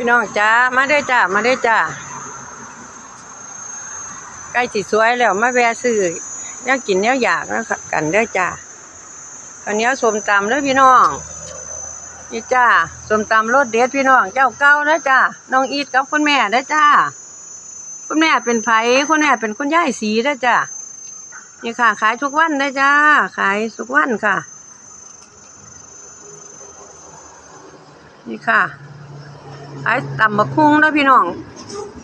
พี่น้องจ้ามาได้จ้ามาได้จ้าใกล้สิสวยแล้วมาแวะซื้อแนวกินแนวอยากนะกันเด้จ้าข้าวเหนียวสมตำเด้อพี่น้องนี่จ้าสมตำรสเด็ดพี่น้อง เจ้าเก่าเด้อจ้าน้องอีทกับคุณแม่เด้จ้าคุณแม่เป็นไผคุณแม่เป็นคุณยายสีเด้จ้านี่ค่ะ ขายทุกวันเด้จ้า ขายทุกวันค่ะ นี่ค่ะ ขายตำบักคุ้งแล้พี่น้อง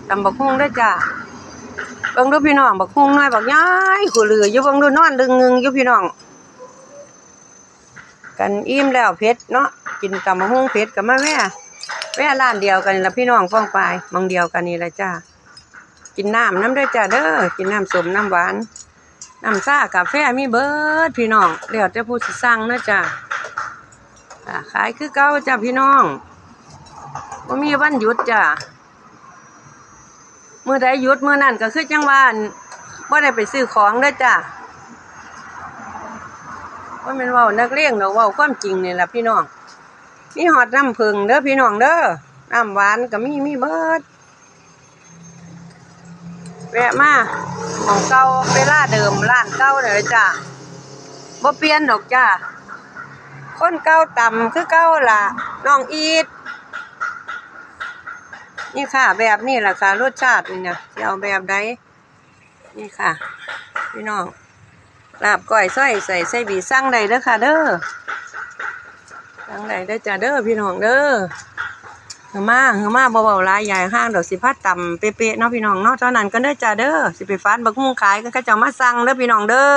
ตำบักคุ้งได้จ้าบิ่งดูพี่น้องบักคุ้งน้อยบักย้ายขู่เหลืออยู่บิ่งดูนอนดึงเงึงอยู่พี่น้อง กันอิ่มแล้วเผ็ดเนาะกินตำบักคุ้งเผ็ดกับมาแม่แม่ร้านเดียวกันละพี่น้องฟ้องไปมองเดียวกันนี่ละจ้ากินน้ำน้ำได้จ้าเด้อกินน้ำสมน้ำหวานน้ำซ่ากาแฟมีเบิร์ดพี่น้องเดี๋ยวจะพูดสั่งนาะจ้าขายคือเก่าจ้าพี่น้อง บ่มีวันหยุดจ้ะมื้อใดหยุดมื้อนั้นก็คือจังว่าอั่นบ่ได้ไปซื้อของเด้จ้ะว่าแม่นว้านักเลงดอกเว้าความจริงเนี่ยละพี่น้องมีฮอดน้ำผึ้งเด้อพี่น้องเด้อน้ำหวานก็มีมีเบิดแวะมาหมองเก่าเวลาเดิมร้านเก่าเด้อจ้ะบ่เปลี่ยนดอกจ้ะคนเก่าต่ำคือเก่าล่ะน้องอีท นี่ค่ะ แบบนี้แหละค่ะรสชาตินี่นะจะเอาแบบใดนี่ค่ะ พี่น้องลาบก้อยส้อยใส่ไส้บีสั่งใดเด้อค่ะเด้อสั่งใดได้อจ้าเด้อพี่น้องเด้อเหือมาเหือมาเบาๆลายใหญ่ห้างดอกสิพัดต่ำเป๊ะๆเนาะพี่น้องเนาะเท่านั้นก็เด้อจ้าเด้อสิไปฟานบักมุ่งขายก็เขาเจะมาสั่งเด้อพี่น้องเด้อ